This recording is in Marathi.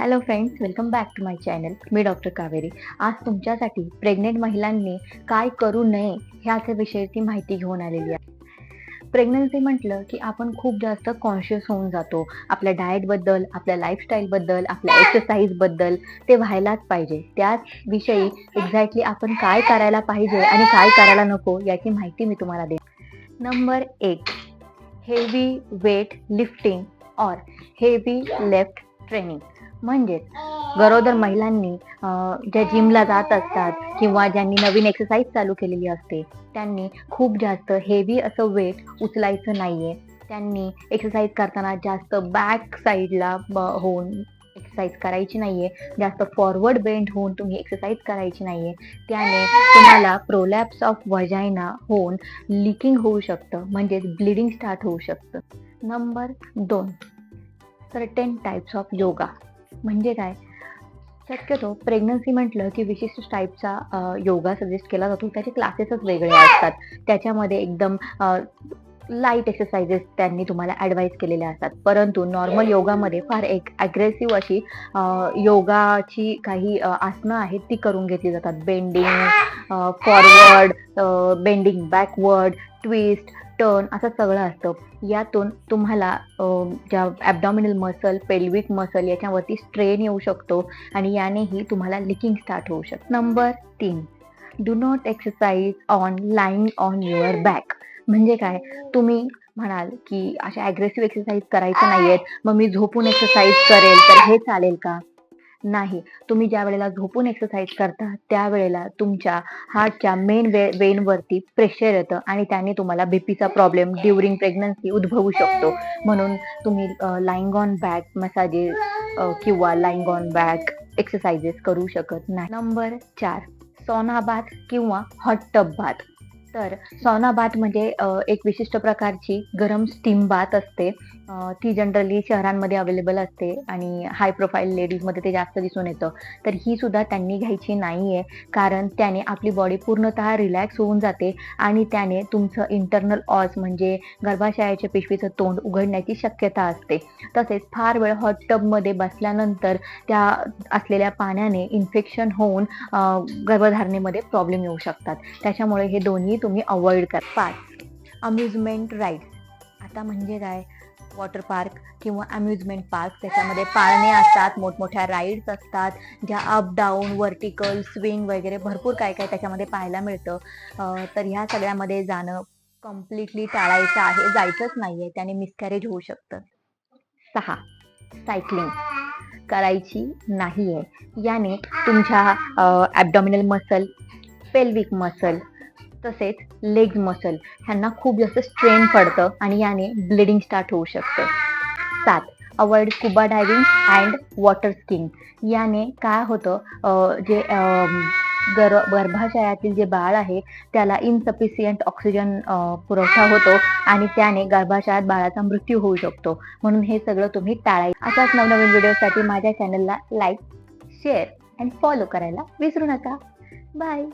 Hello friends welcome back to my channel me doctor Kaveri. आज तुमच्यासाठी प्रेग्नेंट महिलांनी काय करू नये ह्याच्या विषयीची माहिती घेऊन आलेली आहे. प्रेग्नन्सी म्हटलं की आपण खूप जास्त कॉन्शियस होऊन जातो. आपल्या डाएटबद्दल आपल्या लाईफस्टाईलबद्दल आपल्या एक्सरसाइजबद्दल ते व्हायलाच पाहिजे. त्याच विषयी एक्झॅक्टली आपण काय करायला पाहिजे आणि काय करायला नको याची माहिती मी तुम्हाला दे नंबर एक heavy weight lifting or heavy lift training म्हणजेच गरोदर महिलांनी ज्या जिमला जात असतात किंवा ज्यांनी नवीन एक्सरसाइज चालू केलेली असते त्यांनी खूप जास्त हेवी असं वेट उचलायचं नाहीये. त्यांनी एक्सरसाइज करताना जास्त बॅक साईडला होऊन एक्सरसाइज करायची नाहीये. जास्त फॉरवर्ड बेंड होऊन तुम्ही एक्सरसाइज करायची नाहीये. त्याने तुम्हाला प्रोलॅप्स ऑफ वजायना होऊन लिकिंग होऊ शकतं म्हणजेच ब्लिडिंग स्टार्ट होऊ शकतं. नंबर दोन. सर्टेन टाईप्स ऑफ योगा म्हणजे काय? शक्यतो प्रेग्नन्सी म्हटलं की विशिष्ट टाईपचा योगा सजेस्ट केला जातो. त्याचे क्लासेसच वेगळे असतात. त्याच्यामध्ये एकदम लाइट एक्सरसाइजेस त्यांनी तुम्हाला ॲडवाईस केलेल्या असतात. परंतु नॉर्मल योगामध्ये फार एक ॲग्रेसिव्ह अशी योगाची काही आसनं आहेत ती करून घेतली जातात. Bending forward bending backward twist turn असं सगळं असतं. यातून तुम्हाला ज्या ॲबडॉमिनल मसल पेल्विक मसल याच्यावरती स्ट्रेन येऊ शकतो आणि यानेही तुम्हाला लिकिंग स्टार्ट होऊ शकतं. नंबर तीन. Do not exercise on lying on your back म्हणजे काय? तुम्ही म्हणाल की अशा ॲग्रेसिव्ह एक्सरसाइज नाही आहेत मग मी झोपून एक्सरसाइज करेल तर हे चालेल का? नाही. तुम्ही ज्या वेळेला झोपून एक्सरसाइज करता त्यावेळेला तुमच्या हार्टच्या मेन वे वेनवरती प्रेशर येतं आणि त्याने तुम्हाला बीपीचा प्रॉब्लेम ड्युरिंग प्रेग्नन्सी उद्भवू शकतो. म्हणून तुम्ही लाईंग ऑन बॅक मसाजेस किंवा लाईंग ऑन बॅक एक्सरसाइजेस करू शकत नाही. नंबर चार सॉना बाथ किंवा हॉट टब बाथ तर सॉना बाथ म्हणजे एक विशिष्ट प्रकारची गरम स्टीम बाथ असते. ती जनरली शहरांमध्ये अवेलेबल असते आणि हाय प्रोफाईल लेडीजमध्ये ते जास्त दिसून येतं. तर ही सुद्धा त्यांनी घ्यायची नाही आहे कारण त्याने आपली बॉडी पूर्णतः रिलॅक्स होऊन जाते आणि त्याने तुमचं इंटरनल ऑज म्हणजे गर्भाशयाच्या पिशवीचं तोंड उघडण्याची शक्यता असते. तसेच फार वेळ हॉट टबमध्ये बसल्यानंतर त्या असलेल्या पाण्याने इन्फेक्शन होऊन गर्भधारणेमध्ये प्रॉब्लेम येऊ शकतात. त्याच्यामुळे हे दोन्ही तुम्ही अवॉइड करा. पाच अम्युजमेंट राईड्स आता म्हणजे काय? वॉटर पार्क किंवा अम्युजमेंट पार्क त्याच्यामध्ये पाळणे असतात मोठमोठ्या राईड्स असतात ज्या अप डाऊन वर्टिकल स्विंग वगैरे भरपूर काय काय त्याच्यामध्ये पाहायला मिळतं. तर ह्या सगळ्यामध्ये जाणं कम्प्लिटली टाळायचं आहे जायचंच नाही आहे त्याने मिसकॅरेज होऊ शकतं. सहा सायकलिंग करायची नाही आहे याने तुमच्या ॲबडॉमिनल मसल पेल्विक मसल तसेच लेग मसल ह्यांना खूप जास्त स्ट्रेन पडतं आणि याने ब्लिडिंग स्टार्ट होऊ शकतं. सात avoid scuba diving and water skiing याने काय होतं जे गर गर्भाशयातील जे बाळ आहे त्याला इनसफिशियंट ऑक्सिजन पुरवठा होतो आणि त्याने गर्भाशयात बाळाचा मृत्यू होऊ शकतो. म्हणून हे सगळं तुम्ही टाळायचं अशाच नवनवीन व्हिडिओसाठी माझ्या चॅनलला लाईक शेअर अँड फॉलो करायला विसरू नका. बाय